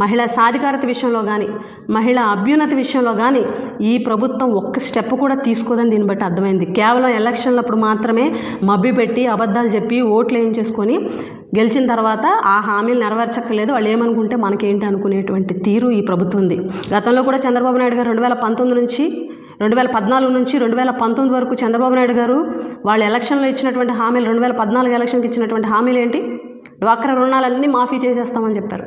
మహిళా సాధికారత విషయంలో కానీ మహిళా అభ్యున్నతి విషయంలో కానీ ఈ ప్రభుత్వం ఒక్క స్టెప్ కూడా తీసుకోదని దీన్ని బట్టి అర్థమైంది. కేవలం ఎలక్షన్లప్పుడు మాత్రమే మబ్బి పెట్టి అబద్ధాలు చెప్పి ఓట్లు వేయించేసుకొని గెలిచిన తర్వాత ఆ హామీలు నెరవేర్చక్కర్లేదు. వాళ్ళు ఏమనుకుంటే మనకేంటి అనుకునేటువంటి తీరు ఈ ప్రభుత్వం ఉంది. గతంలో కూడా చంద్రబాబు నాయుడు గారు రెండు వేల పంతొమ్మిది నుంచి రెండు వేల పద్నాలుగు నుంచి రెండు వేల పంతొమ్మిది వరకు చంద్రబాబు నాయుడు గారు వాళ్ళు ఎలక్షన్లో ఇచ్చినటువంటి హామీలు రెండు వేల పద్నాలుగు ఎలక్షన్కి ఇచ్చినటువంటి హామీలు ఏంటి? డ్వాక్రా రుణాలన్నీ మాఫీ చేసేస్తామని చెప్పారు.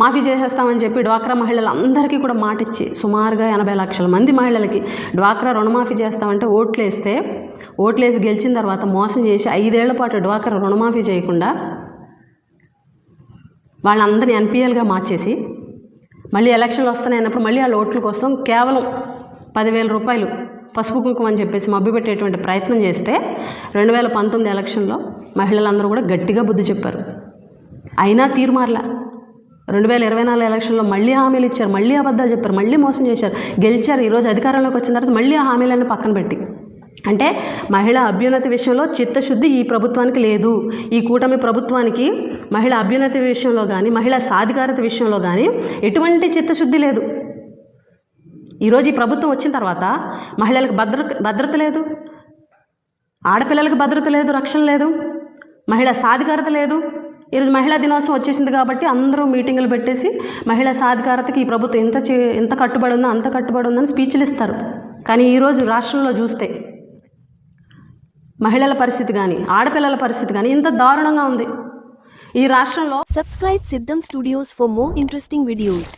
మాఫీ చేసేస్తామని చెప్పి డ్వాక్రా మహిళలందరికీ కూడా మాట ఇచ్చి సుమారుగా ఎనభై లక్షల మంది మహిళలకి డ్వాక్రా రుణమాఫీ చేస్తామంటే ఓట్లు వేస్తే ఓట్లు వేసి గెలిచిన తర్వాత మోసం చేసి ఐదేళ్ళ పాటు డ్వాక్రా రుణమాఫీ చేయకుండా వాళ్ళందరినీ ఎన్పిఎల్గా మార్చేసి మళ్ళీ ఎలక్షన్లు వస్తున్నాయన్నప్పుడు మళ్ళీ వాళ్ళ ఓట్ల కోసం కేవలం పదివేల రూపాయలు పసుపు కుంకుమ అని చెప్పేసి మభ్యపెట్టేటువంటి ప్రయత్నం చేస్తే రెండు వేల పంతొమ్మిది ఎలక్షన్లో మహిళలందరూ కూడా గట్టిగా బుద్ధి చెప్పారు. అయినా తీర్మార్లా రెండు వేల ఇరవై నాలుగు ఎలక్షన్లో మళ్ళీ హామీలు ఇచ్చారు. మళ్ళీ అబద్ధాలు చెప్పారు. మళ్ళీ మోసం చేశారు. గెలిచారు. ఈరోజు అధికారంలోకి వచ్చిన తర్వాత మళ్ళీ ఆ హామీలను పక్కన పెట్టి. అంటే మహిళా అభ్యున్నతి విషయంలో చిత్తశుద్ధి ఈ ప్రభుత్వానికి లేదు. ఈ కూటమి ప్రభుత్వానికి మహిళ అభ్యున్నతి విషయంలో కానీ మహిళా సాధికారత విషయంలో కానీ ఎటువంటి చిత్తశుద్ధి లేదు. ఈరోజు ఈ ప్రభుత్వం వచ్చిన తర్వాత మహిళలకు భద్ర భద్రత లేదు. ఆడపిల్లలకు భద్రత లేదు. రక్షణ లేదు. మహిళా సాధికారత లేదు. ఈరోజు మహిళా దినోత్సవం వచ్చేసింది కాబట్టి అందరూ మీటింగులు పెట్టేసి మహిళా సాధికారతకి ఈ ప్రభుత్వం ఎంత చే ఎంత కట్టుబడి ఉందో అంత కట్టుబడి ఉందని స్పీచ్లు ఇస్తారు. కానీ ఈరోజు రాష్ట్రంలో చూస్తే మహిళల పరిస్థితి కానీ ఆడపిల్లల పరిస్థితి కానీ ఇంత దారుణంగా ఉంది. ఈ రాష్ట్రంలో subscribe Siddham studios for more interesting videos